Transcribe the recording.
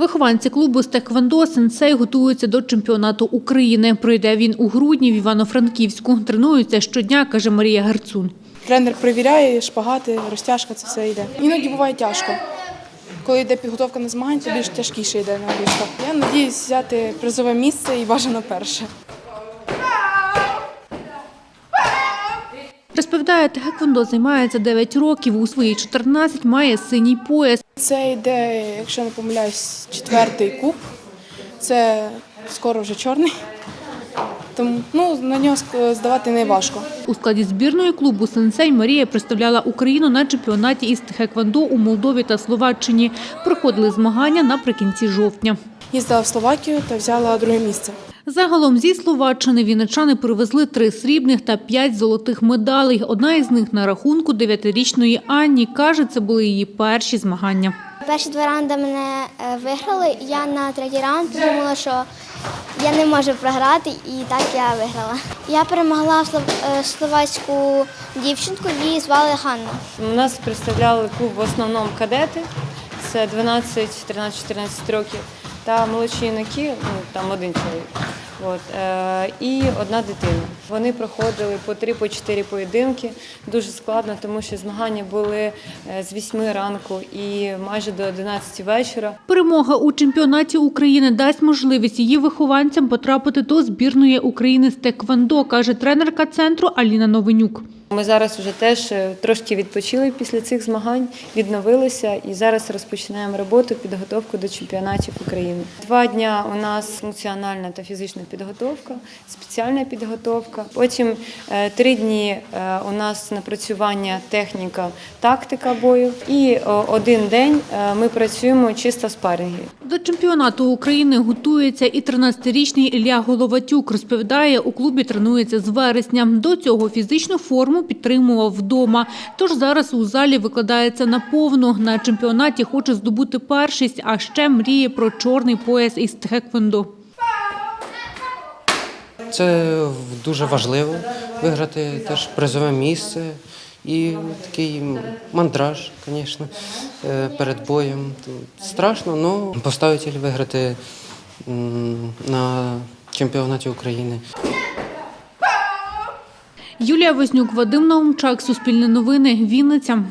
Вихованці клубу з «Сенсей» готуються до чемпіонату України. Пройде він у грудні в Івано-Франківську. Тренуються щодня, каже Марія Герцун. Тренер перевіряє, шпагати, розтяжка, це все йде. Іноді буває тяжко. Коли йде підготовка на змагання, то більш тяжкіше йде набіжка. Я надіюсь взяти призове місце і бажано перше. Розповідає, Теквондо займається 9 років. У свої 14 має синій пояс. Це йде, якщо не помиляюсь, четвертий куб. Це скоро вже чорний. Тому ну, на нього здавати не важко. У складі збірної клубу «Сенсей» Марія представляла Україну на чемпіонаті із Тхеквондо у Молдові та Словаччині. Проходили змагання наприкінці жовтня. Їздила в Словакію та взяла друге місце. Загалом зі Словаччини вінничани привезли три срібних та п'ять золотих медалей. Одна із них на рахунку дев'ятирічної Анні. Каже, це були її перші змагання. Перші два раунди мене е, виграли. Я на третій раунд подумала, що я не можу програти, і так я виграла. Я перемогла слов- е, словацьку дівчинку, її звали Ганна. У нас представляли клуб в основному кадети, це 12, 13, 14 років, та молодші юнаки, ну там один чоловік. От, е, і одна дитина. Вони проходили по три, по чотири поєдинки. Дуже складно, тому що змагання були е, з 8 ранку і майже до 11 вечора. Перемога у чемпіонаті України дасть можливість її вихованцям потрапити до збірної України з Теквондо, каже тренерка центру Аліна Новенюк. Ми зараз вже теж е, трошки відпочили після цих змагань, відновилися і зараз розпочинаємо роботу, підготовку до чемпіонатів України. Два дня у нас функціональна та фізична підготовка, спеціальна підготовка. Потім е, три дні е, у нас напрацювання техніка, тактика бою. І один день е, ми працюємо чисто спарринги. До чемпіонату України готується і 13-річний Ілля Головатюк. Розповідає, у клубі тренується з вересня. До цього фізичну форму підтримував вдома. Тож зараз у залі викладається наповну. На чемпіонаті хоче здобути першість, а ще мріє про чорний пояс із тхеквондо. Це дуже важливо виграти теж призове місце і такий мандраж, звісно, е, перед боєм. Страшно, але поставити ціль виграти на чемпіонаті України. Юлія Вознюк, Вадим Наумчак, Суспільне новини, Вінниця.